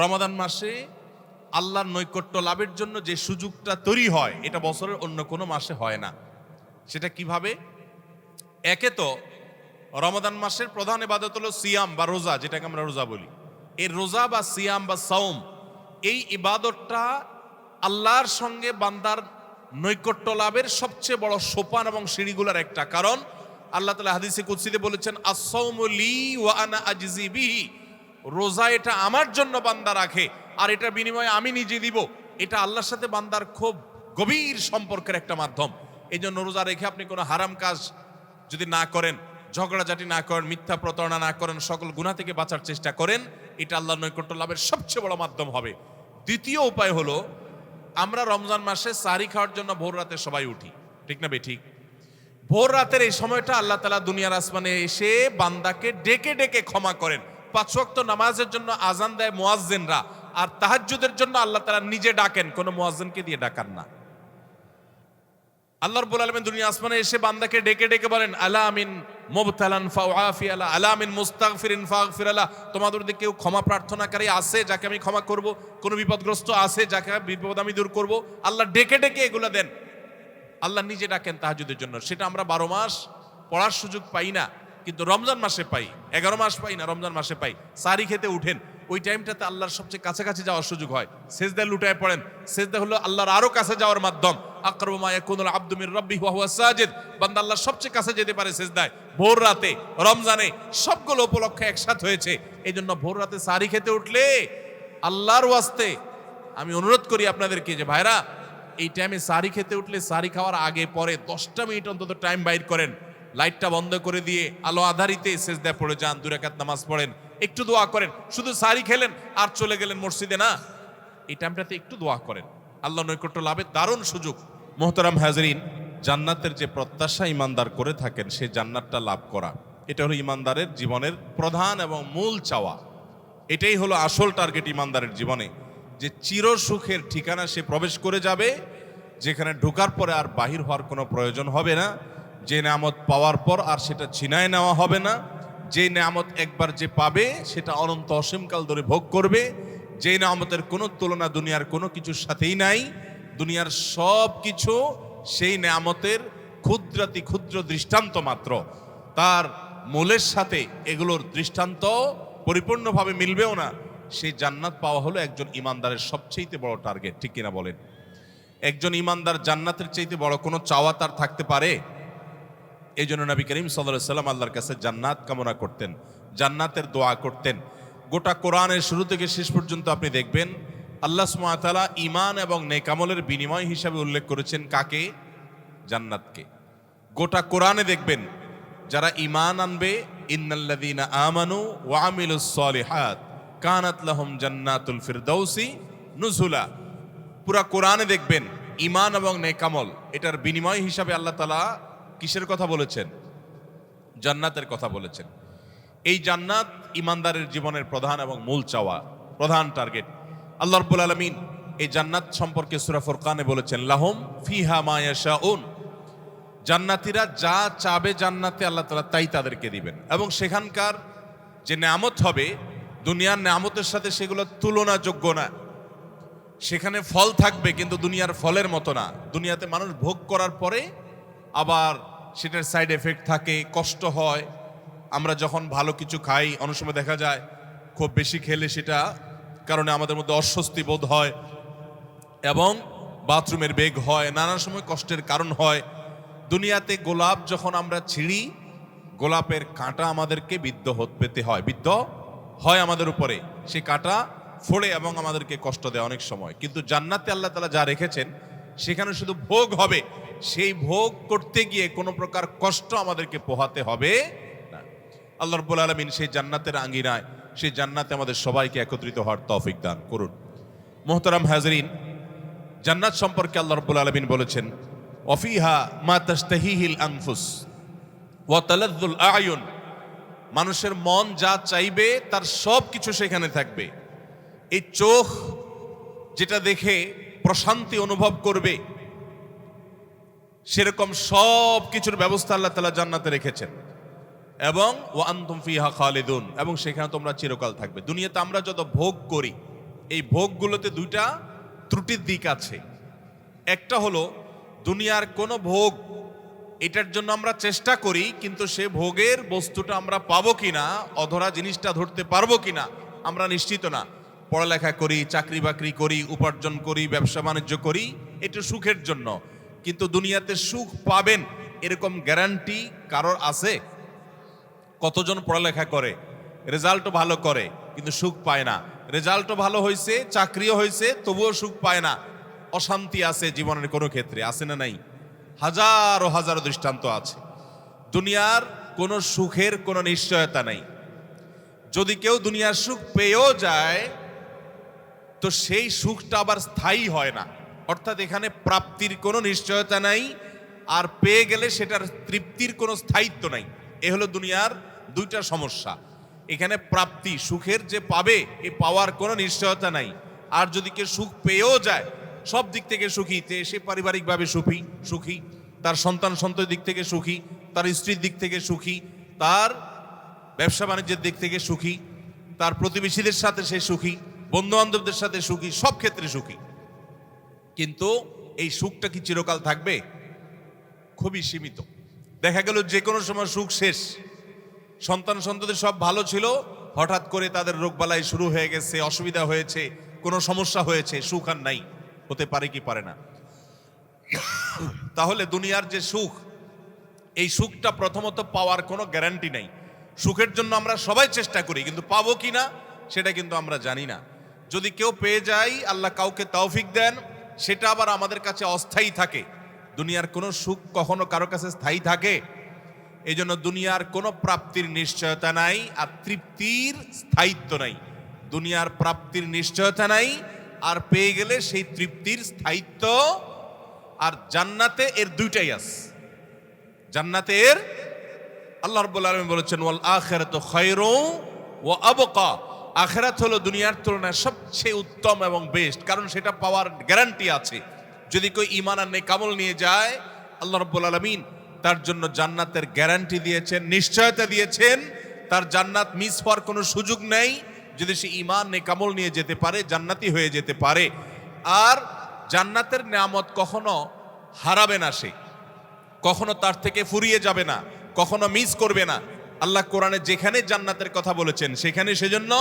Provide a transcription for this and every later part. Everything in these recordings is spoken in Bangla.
রমাদান মাসে আল্লাহর নৈকট্য লাভের জন্য যে সুযোগটা তৈরি হয়, এটা বছরের অন্য কোনো মাসে হয় না। সেটা কীভাবে? একে তো রমাদান মাসের প্রধান এবাদত হলো সিয়াম বা রোজা, যেটাকে আমরা রোজা বলি। এই রোজা বা সিয়াম বা সাওম, এই ইবাদতটা আল্লাহর সঙ্গে বান্দার নৈকট্য লাভের সবচেয়ে বড় সোপান এবং সিঁড়িগুলার একটা। কারণ আল্লাহ তালা হাদিসে কুৎসিতে বলেছেন আসৌমলি ওয়া আনা আজজি বিহি। রোজা এটা আমার জন্য বান্দা রাখে, আর এটা বিনিময়ে আমি নিজে দিব। এটা আল্লাহর সাথে বান্দার খুব গভীর সম্পর্কের একটা মাধ্যম। এই জন্য রোজা রেখে আপনি কোনো হারাম কাজ যদি না করেন, ঝগড়াঝাটি না করেন, মিথ্যা প্রতারণা না করেন, সকল গুণা থেকে বাঁচার চেষ্টা করেন, এটা আল্লাহ নৈকট্য লাভের সবচেয়ে বড় মাধ্যম হবে। দ্বিতীয় উপায় হলো, আমরা রমজান মাসে সারি খাওয়ার জন্য ভোর রাতে সবাই উঠি। ঠিক না বে ঠিক? ভোর রাতের এই সময়টা আল্লাহ তালা দুনিয়ার আসমানে এসে বান্দাকে ডেকে ডেকে ক্ষমা করেন। পাঁচ ওয়াক্ত নামাজের জন্য আজান দেয় মোয়াজ্জেনরা। আর তাহাজ্জুদের জন্য আল্লাহ তালা নিজে ডাকেন, কোনো মোয়াজ্জেনকে দিয়ে ডাকান না। আল্লাহ রব্বুল আলমিন দুনিয়া আসমানে এসে বান্দাকে ডেকে ডেকে বলেন, আলা আমিন মুবতালান ফাউআফি আলা আলা আমিন মুস্তাগফিরিন ফাগফির আলা। তোমাদের মধ্যে কেউ ক্ষমা প্রার্থনাকারী আছে যাকে আমি ক্ষমা করব? কোন বিপদগ্রস্ত আছে যাকে বিপদ আমি দূর করব? আল্লাহ ডেকে ডেকে এগুলো দেন। আল্লাহ নিজে ডাকেন তাহাজুদের জন্য। সেটা আমরা বারো মাস পড়ার সুযোগ পাই না। কিন্তু রমজান মাসে পাই, এগারো মাস পাই না, রমজান মাসে পাই। সারি খেতে উঠেন, ওই টাইমটাতে আল্লাহর সবচেয়ে কাছাকাছি যাওয়ার সুযোগ হয়। সেজদা লুটায় পড়েন, সেজদা হলো আল্লাহর আরও কাছে যাওয়ার মাধ্যম। আকরব মা ইয়াকুনুল আব্দু মির রাব্বি ওয়া হুয়া সাজিদ। বান্দা আল্লাহর সবচেয়ে কাছে যেতে পারে সেজদায়। ভোর রাতে, রমজানে সবগুলো উপলক্ষে একসাথে হয়েছে। এই জন্য ভোর রাতে সারি খেতে উঠলে আল্লাহর ওয়াস্তে আমি অনুরোধ করি আপনাদেরকে যে, ভাইরা, এই টাইমে সারি খেতে উঠলে সারি খাওয়ার আগে, পরে দশটা মিনিট অন্তত টাইম বাইর করেন। লাইটটা বন্ধ করে দিয়ে আলো আধারিতে সেজদায় পড়ে যান দুরাকাত নামাজ পড়েন। একটু দোয়া করেন, শুধু সারি খেলেন আর চলে গেলেন মসজিদে, না? এই টাইমটাতে একটু দোয়া করেন। আল্লাহ নৈকট্য লাভের দারুণ সুযোগ। মোহতারাম হাজরিন, জান্নাতের যে প্রত্যাশা ইমানদার করে থাকেন সেই জান্নাতটা লাভ করা। এটা হলো ইমানদারের জীবনের প্রধান এবং মূল চাওয়া। এটাই হলো আসল টার্গেট ইমানদারের জীবনে। যে চির সুখের ঠিকানা সে প্রবেশ করে যাবে, যেখানে ঢোকার পরে আর বাহির হওয়ার কোনো প্রয়োজন হবে না। যে নামত পাওয়ার পর আর সেটা ছিনায় নেওয়া হবে না। যে নামত একবার যে পাবে, সেটা অনন্ত অসীমকাল ধরে ভোগ করবে। যে নামতের কোনো তুলনা দুনিয়ার কোনো কিছুর সাথেই নাই। দুনিয়ার সব কিছু সেই নামতের ক্ষুদ্রাতি ক্ষুদ্র দৃষ্টান্ত মাত্র। তার মূলের সাথে এগুলোর দৃষ্টান্ত পরিপূর্ণভাবে মিলবেও না। সেই জান্নাত পাওয়া হলো একজন ইমানদারের সবচেয়ে বড় টার্গেট, ঠিক কিনা বলেন? একজন ইমানদার জান্নাতের চাইতে বড় কোনো চাওয়া তার থাকতে পারে? এই জন্য নবী করিম সাল্লাম আল্লাহর কাছে জান্নাত কামনা করতেন, জান্নাতের দোয়া করতেন। গোটা কোরআনের শুরু থেকে শেষ পর্যন্ত আপনি দেখবেন, আল্লাহ সুমাতালা ইমান এবং নেকামলের বিনিময় হিসাবে উল্লেখ করেছেন কাকে? জান্নাতকে। গোটা কোরআনে দেখবেন, যারা ইমান আনবে, ইন্নাল্লাযীনা আমানু ওয়া আমিলুস সলিহাত, কানাত জান্নাতুল ফিরদাউসি নুজুলা। পুরা কোরআনে দেখবেন ইমান এবং নেকামল, এটার বিনিময় হিসাবে আল্লাহ তালা কিসের কথা বলেছেন? জান্নাতের কথা বলেছেন। এই জান্নাত ইমানদারের জীবনের প্রধান এবং মূল চাওয়া, প্রধান টার্গেট আল্লাহ রব্বুল আলমিন এই জান্নাত সম্পর্কে সুরা ফুরকানে বলেছেন, লাহম ফিহা মায়াশাউন জান্নাতিরা যা চাবে জান্নাতে আল্লাহ তালা তাই তাদেরকে দিবেন। এবং সেখানকার যে নামত হবে, দুনিয়ার নামতের সাথে সেগুলো তুলনাযোগ্য না। সেখানে ফল থাকবে কিন্তু দুনিয়ার ফলের মতো না। দুনিয়াতে মানুষ ভোগ করার পরে আবার সেটার সাইড এফেক্ট থাকে, কষ্ট হয়। আমরা যখন ভালো কিছু খাই, অনেক সময় দেখা যায় খুব বেশি খেলে সেটা কারণে আমাদের মধ্যে অস্বস্তি বোধ হয় এবং বাথরুমের বেগ হয়, নানা সময় কষ্টের কারণ হয়। দুনিয়াতে গোলাপ যখন আমরা ছিঁড়ি, গোলাপের কাঁটা আমাদেরকে বিদ্ধ পেতে হয়, বিদ্ধ হয় আমাদের উপরে। সে কাঁটা ফোড়ে এবং আমাদেরকে কষ্ট দেয় অনেক সময়। কিন্তু জান্নাতে আল্লাহ তালা যা রেখেছেন, সেখানে শুধু ভোগ হবে। সেই ভোগ করতে গিয়ে কোনো প্রকার কষ্ট আমাদেরকে পোহাতে হবে না। আল্লাহ রব্বুল আলমিন সেই জান্নাতের আঙ্গিনায় সেই জান্নাতে আমাদের সবাইকে একত্রিত হওয়ার তৌফিক দান করুন। মোহতারাম হাজরিন, জান্নাত সম্পর্কে আল্লাহ রব্বুল আলমিন বলেছেন অফিহা মা তাস্তাহিহিল আনফুস ওয়া তালাদ্দুল আয়ুন। মানুষের মন যা চাইবে, তার সব কিছু সেখানে থাকবে। এই চোখ যেটা দেখে প্রশান্তি অনুভব করবে সেরকম সব কিছুর ব্যবস্থা আল্লাহ তালা জান্নাতে রেখেছেন। এবং ও আন্তুম ফিহা খালিদুন, এবং সেখানে তোমরা চিরকাল থাকবে। দুনিয়াতে আমরা যত ভোগ করি, এই ভোগগুলোতে দুইটা ত্রুটির দিক আছে। একটা হলো, দুনিয়ার কোনো ভোগ, এটার জন্য আমরা চেষ্টা করি, কিন্তু সে ভোগের বস্তুটা আমরা পাবো কিনা, অধরা জিনিসটা ধরতে পারব কিনা, আমরা নিশ্চিত না। পড়ালেখা করি চাকরি বাকরি করি, উপার্জন করি ব্যবসা বাণিজ্য করি, এটা সুখের জন্য। কিন্তু দুনিয়াতে সুখ পাবেন এরকম গ্যারান্টি কারোর আছে? কতজন পড়ালেখা করে? রেজাল্টও ভালো করে, কিন্তু সুখ পায় না। রেজাল্টও ভালো হয়েছে চাকরিও হয়েছে তবুও সুখ পায় না। অশান্তি আছে জীবনের কোনো ক্ষেত্রে, আছে না নাই? হাজারো হাজারো দৃষ্টান্ত আছে। দুনিয়ার কোনো সুখের কোনো নিশ্চয়তা নেই। যদি কেউ দুনিয়ার সুখ পেয়েও যায়, তো সেই সুখটা আবার স্থায়ী হয় না। অর্থাৎ এখানে প্রাপ্তির কোনো নিশ্চয়তা নাই, আর পেয়ে গেলে সেটার তৃপ্তির কোনো স্থায়িত্ব নাই। এ হলো দুনিয়ার দুইটা সমস্যা। এখানে প্রাপ্তি, সুখের যে পাবে, এ পাওয়ার কোনো নিশ্চয়তা নাই। আর যদি কেউ সুখ পেয়েও যায়, সব দিক থেকে সুখী, তে সে পারিবারিকভাবে সুখী সুখী। তার সন্তান সন্ততির দিক থেকে সুখী, তার স্ত্রীর দিক থেকে সুখী, তার ব্যবসা বাণিজ্যের দিক থেকে সুখী, তার প্রতিবেশীদের সাথে সে সুখী বন্ধু বান্ধবদের সাথে সুখী, সব ক্ষেত্রে সুখী। কিন্তু এই সুখটা কি চিরকাল থাকবে? খুবই সীমিত। দেখা গেল যে কোনো সময় সুখ শেষ। সন্তান সন্ততি সব ভালো ছিল, হঠাৎ করে তাদের রোগবালাই শুরু হয়ে গেছে, অসুবিধা হয়েছে, কোনো সমস্যা হয়েছে, সুখ আর নাই। হতে পারে কি পারে না। তাহলে দুনিয়ার যে সুখ, এই সুখটা প্রথমত পাওয়ার কোনো গ্যারান্টি নাই। সুখের জন্য আমরা সবাই চেষ্টা করি, কিন্তু পাবো কি না, সেটা কিন্তু আমরা জানি না। যদি কেউ পেয়ে যায়, আল্লাহ কাউকে তৌফিক দেন সেটা আবার আমাদের কাছে অস্থায়ী থাকে। দুনিয়ার কোনো সুখ কখনো কারও কাছে স্থায়ী থাকে। এই জন্য দুনিয়ার কোনো প্রাপ্তির নিশ্চয়তা নাই আর তৃপ্তির স্থায়িত্ব নাই। দুনিয়ার প্রাপ্তির নিশ্চয়তা নাই আর পেয়ে গেলে সেই তৃপ্তির স্থায়িত্ব আর জান্নাতে এর দুইটাই আছে। জান্নাতে এর আল্লাহ রাব্বুল আলামিন বলেছেন, ওয়াল আখিরাতু খায়রু ওয়া আবকা। আখিরাত হলো দুনিয়ার তুলনায় সবচেয়ে উত্তম এবং বেস্ট কারণ সেটা পাওয়ার গ্যারান্টি আছে। যদি কেউ ইমান আর নেকামল নিয়ে যায়, আল্লাহ রাব্বুল আলামিন তার জন্য জান্নাতের গ্যারান্টি দিয়েছেন, নিশ্চয়তা দিয়েছেন। তার জান্নাত মিস হওয়ার কোনো সুযোগ নেই। যদি সে ইমান নেকামল নিয়ে যেতে পারে, জান্নাতি হয়ে যেতে পারে। আর জান্নাতের নিয়ামত কখনো হারাবে না সে। কখনো তার থেকে ফুরিয়ে যাবে না। কখনো মিস করবে না। আল্লাহ কোরআনে যেখানে জান্নাতের কথা বলেছেন, সেখানে সেজন্য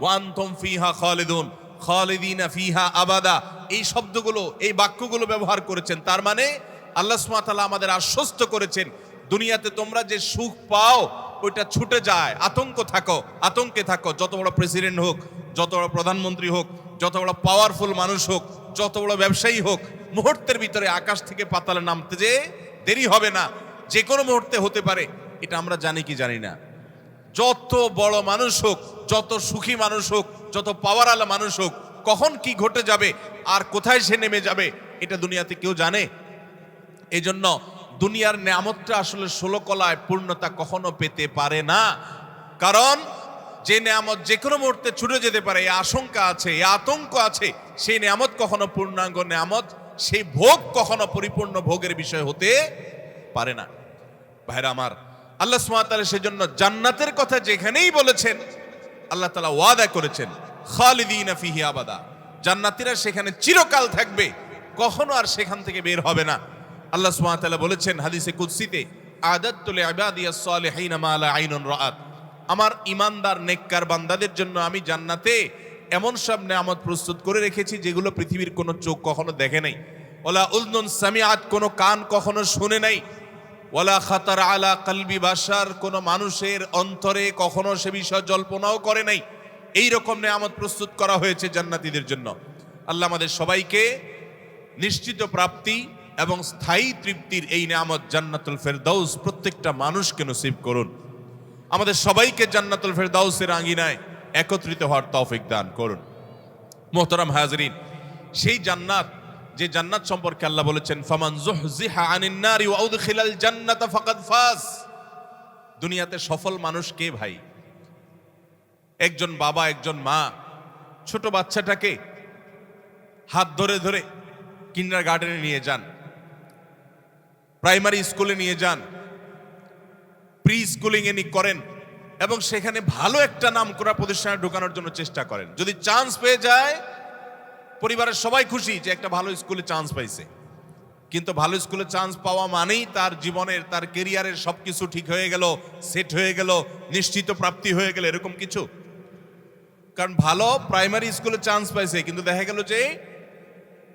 ওয়ান্তম ফিহা খালিদুন, খালিদিনা ফিহা আবাদা। এই শব্দগুলো, এই বাক্যগুলো ব্যবহার করেছেন। তার মানে আল্লাহ সুবহানাহু আমাদের আশ্বস্ত করেছেন, দুনিয়াতে তোমরা যে সুখ পাও, ওইটা ছুটে যায়। আতঙ্ক থাকো, আতঙ্কে থাকো। যত বড় প্রেসিডেন্ট হোক, যত বড় প্রধানমন্ত্রী হোক, যত বড় পাওয়ারফুল মানুষ হোক, যত বড় ব্যবসায়ী হোক, মুহূর্তের ভিতরে আকাশ থেকে পাতালে নামতে যে দেরি হবে না। যে কোনো মুহূর্তে হতে পারে। এটা আমরা জানি কি জানি না। যত বড় মানুষ হোক, যত সুখী মানুষ হোক, যত পাওয়ার পাওয়ারওয়ালা মানুষ হোক, কখন কি ঘটে যাবে, আর কোথায় সে নেমে যাবে, এটা দুনিয়াতে কেউ জানে? এই জন্য দুনিয়ার নিয়ামতটা আসলে ষোলো কলায় পূর্ণতা কখনো পেতে পারে না। কারণ যে নিয়ামত যে কোনো মুহূর্তে ছুটে যেতে পারে, এই আশঙ্কা আছে, এই আতঙ্ক আছে, সেই নিয়ামত কখনো পূর্ণাঙ্গ নিয়ামত, সেই ভোগ কখনো পরিপূর্ণ ভোগের বিষয় হতে পারে না। ভাইরা আমার আল্লাহ সুমাতালা সেজন্য জান্নাতের কথা যেখানেই বলেছেন, আল্লাহ তালা ওয়াদা করেছেন, খালিদিন ফিহি আবাদা। জান্নাতিরা সেখানে চিরকাল থাকবে, কখনো আর সেখান থেকে বের হবে না। আল্লাহ সুমাতালা বলেছেন হাদিসে কুৎসিতে আদাতুল ইবাদিয়াস সালিহিন মা লা আইনুন রাআত। আমার ইমানদার নেককার বান্দাদের জন্য আমি জান্নাতে এমন সব নেয়ামত প্রস্তুত করে রেখেছি যেগুলো পৃথিবীর কোনো চোখ কখনো দেখে নাই। ওলা উলনুন সামিআত, কোনো কান কখনো শুনে নাই। ওয়ালা খাতার আলা কালবি বাসার কোনো মানুষের অন্তরে কখনো সে বিষয় জল্পনাও করে নাই। এই রকম নেয়ামত প্রস্তুত করা হয়েছে জান্নাতীদের জন্য। আল্লাহ আমাদের সবাইকে নিশ্চিত প্রাপ্তি এবং স্থায়ী তৃপ্তির এই নেয়ামত জান্নাতুল ফেরদাউস প্রত্যেকটা মানুষকে নসিব করুন। আমাদের সবাইকে জান্নাতুল ফেরদাউসের আঙ্গিনায় একত্রিত হওয়ার তৌফিক দান করুন। মোহতারাম হাজরিন, সেই জান্নাত যে জান্নাত সম্পর্কে আল্লাহ বলেছেন, ফামান জুহজিহা আনিন নারি ওয়া উদখিলাল জান্নাতা ফাকাদ ফাজ। দুনিয়াতে সফল মানুষ কে ভাই? একজন বাবা, একজন মা, ছোট বাচ্চাটাকে হাত ধরে ধরে কিন্ডার গার্ডেনে নিয়ে যান, প্রাইমারি স্কুলে নিয়ে যান প্রি স্কুলিং এ করেন, এবং সেখানে ভালো একটা নাম করা প্রতিষ্ঠানে ঢোকানোর জন্য চেষ্টা করেন। যদি চান্স পেয়ে যায় পরিবারের সবাই খুশি যে একটা ভালো স্কুলে চান্স পাইছে। কিন্তু ভালো স্কুলে চান্স পাওয়া মানেই তার জীবনের, তার কেরিয়ারের সবকিছু ঠিক হয়ে গেল সেট হয়ে গেল, নিশ্চিত প্রাপ্তি হয়ে গেল, এরকম কিছু। কারণ ভালো প্রাইমারি স্কুলে চান্স পাইছে, কিন্তু দেখা গেল যে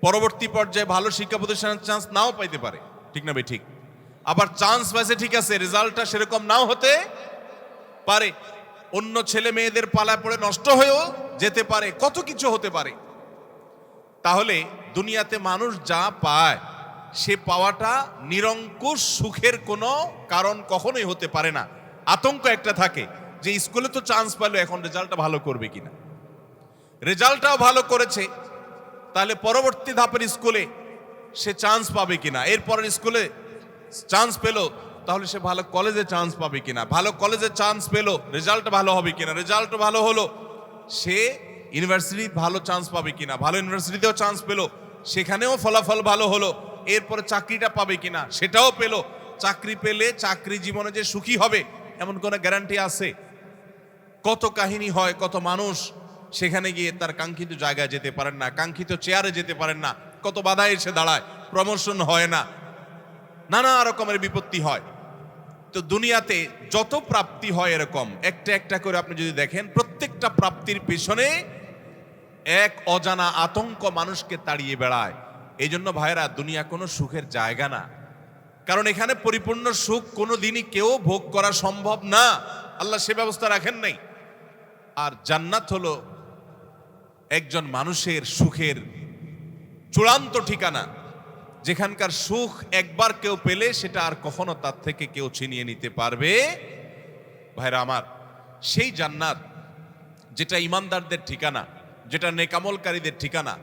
পরবর্তী পর্যায়ে ভালো শিক্ষা প্রতিষ্ঠানের চান্স নাও পাইতে পারে। ঠিক না ভাই? ঠিক। আবার চান্স পাইছে ঠিক আছে, রেজাল্টটা সেরকম নাও হতে পারে। অন্য ছেলে মেয়েদের পালায় পড়ে নষ্ট হয়েও যেতে পারে, কত কিছু হতে পারে। তাহলে দুনিয়াতে মানুষ যা পায়, সে পাওয়াটা নিরঙ্কুশ সুখের কোনো কারণ কখনোই হতে পারে না। আতঙ্ক একটা থাকে যে স্কুলে তো চান্স পেল, এখন রেজাল্টটা ভালো করবে কিনা। রেজাল্টটাও ভালো করেছে, তাহলে পরবর্তী ধাপের স্কুলে সে চান্স পাবে কিনা? এরপরের স্কুলে চান্স পেল, তাহলে সে ভালো কলেজে চান্স পাবে কিনা? ভালো কলেজে চান্স পেল রেজাল্ট ভালো হবে কিনা? রেজাল্ট ভালো হলো, সে ইউনিভার্সিটি ভালো চান্স পাবে কিনা? ভালো ইউনিভার্সিটিতেও চান্স পেল, সেখানেও ফলাফল ভালো হলো, এরপরে চাকরিটা পাবে কিনা সেটাও পেল। চাকরি পেলে চাকরি জীবনে যে সুখী হবে, এমন কোনো গ্যারান্টি আছে? কত কাহিনী হয়, কত মানুষ সেখানে গিয়ে তার কাঙ্ক্ষিত জায়গায় যেতে পারেন না, কাঙ্ক্ষিত চেয়ারে যেতে পারেন না, কত বাধা এসে দাঁড়ায় প্রমোশন হয় না, নানা রকমের বিপত্তি হয়। তো দুনিয়াতে যত প্রাপ্তি হয় এরকম, একটা একটা করে আপনি যদি দেখেন, প্রত্যেকটা প্রাপ্তির পেছনে এক অজানা আতঙ্ক মানুষকে তাড়িয়ে বেড়ায়। এই জন্য ভাইরা দুনিয়া কোনো সুখের জায়গা না। কারণ এখানে পরিপূর্ণ সুখ কোনো দিনই কেউ ভোগ করা সম্ভব না। আল্লাহ সে ব্যবস্থা রাখেন নাই। আর জান্নাত হলো একজন মানুষের সুখের চূড়ান্ত ঠিকানা। যেখানকার সুখ একবার কেউ পেলে সেটা আর কখনো তার থেকে কেউ ছিনিয়ে নিতে পারবে। ভাইরা আমার, সেই জান্নাত যেটা ইমানদারদের ঠিকানা যেটা নেকামলকারীদের ঠিকানা।